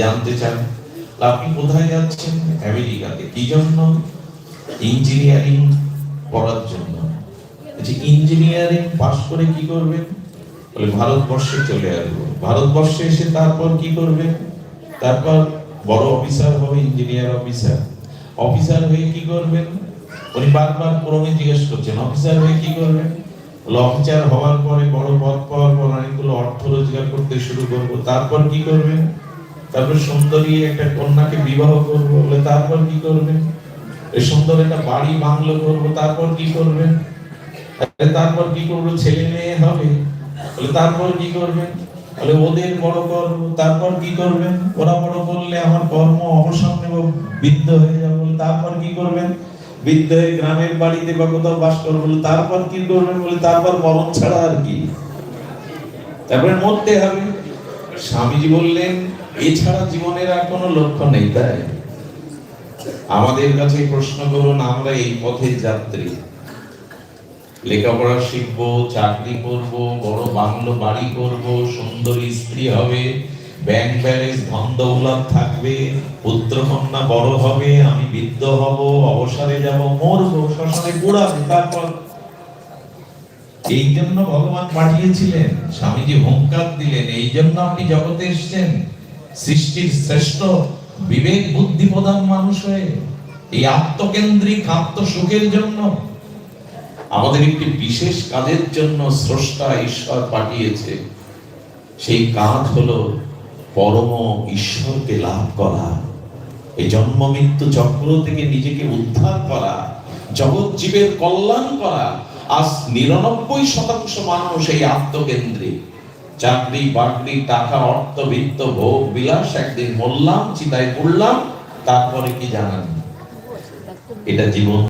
জানতে চান, আপনি কোথায় যাচ্ছেন? আমেরিকাতে। কি জন্য? ইঞ্জিনিয়ারিং পড়ার জন্য। আচ্ছা ইঞ্জিনিয়ারিং পাশ করে কি করবেন? বলে, ভারতবর্ষে চলে আসব। ভারতবর্ষে এসে তারপর কি করবেন? তারপর বড় অফিসার হবে, ইঞ্জিনিয়ার অফিসার। অফিসার হয়ে কি করবেন? উনি বারবার ক্রমে জিজ্ঞেস করছেন, অফিসার হয়ে কি করবেন? অফিসার হওয়ার পরে বড় পদ পাওয়ার পর অনেকগুলো অর্থ রোজগার করতে শুরু করব। তারপর কি করবেন? তারপর সুন্দরী একটা কন্যাকে বিবাহ করব বলে তারপর কি করবেন এই সুন্দর একটা বাড়ি বাংলো করব, তারপর কি তাহলে তারপর কি করব? ছেলে মেয়ে হবে। বলে তারপর কি করবেন বলে ওদের বড় করব, তারপর কি করবেন ওরা বড় করলে আমার কর্ম অবসান নেব, বৃদ্ধ হয়ে যাব তারপর কি করবেন বৃদ্ধ হয়ে গ্রামের বাড়িতে বা কোথাও বাস করব বলে তারপর কি করবেন বলে তারপর মরণ ছাড়া আর কি। তারপরে মরতে হবে। স্বামীজি বললেন, এছাড়া জীবনের আর কোনো লক্ষ্য নেই তাই। আমাদের কাছে প্রশ্ন করুন, আমরা এই পথের যাত্রী। লেখাপড়া শিখব, চাকরি করব, বড় বাংলো বাড়ি করব, সুন্দর স্ত্রী হবে ব্যাংক ব্যালেন্স ধন দৌলত থাকবে, পুত্র কন্যা বড় হবে, আমি বৃদ্ধ হব, অবসরে যাব, মরবো, শ্মশানে পুড়াবে তারপর এই জন্য ভগবান পাঠিয়েছিলেন, স্বামীজি হুঙ্কার দিলেন, এই জন্য আপনি জগতে এসেছেন। সৃষ্টির শ্রেষ্ঠ বিবেক বুদ্ধি প্রধান মানুষ হয়ে, এই আত্মকেন্দ্রিক আত্মসুখের জন্য আমাদের একটি বিশেষ কাজের জন্য স্রষ্টা ঈশ্বর পাঠিয়েছে। সেই কাজ হলো পরম ঈশ্বরকে লাভ করা। এই জন্ম মৃত্যু চক্র থেকে নিজেকে উদ্ধার করা, জগৎ জীবের কল্যাণ করা। আজ নিরানব্বই শতাংশ মানুষ এই আত্মকেন্দ্রিক। চাকরি, বাকরি, টাকা, অর্থ, বিত্ত, ভোগ, বিলাস একদিন মরলাম চিতায় পড়লাম, তারপরে কি জানান এটা জীবন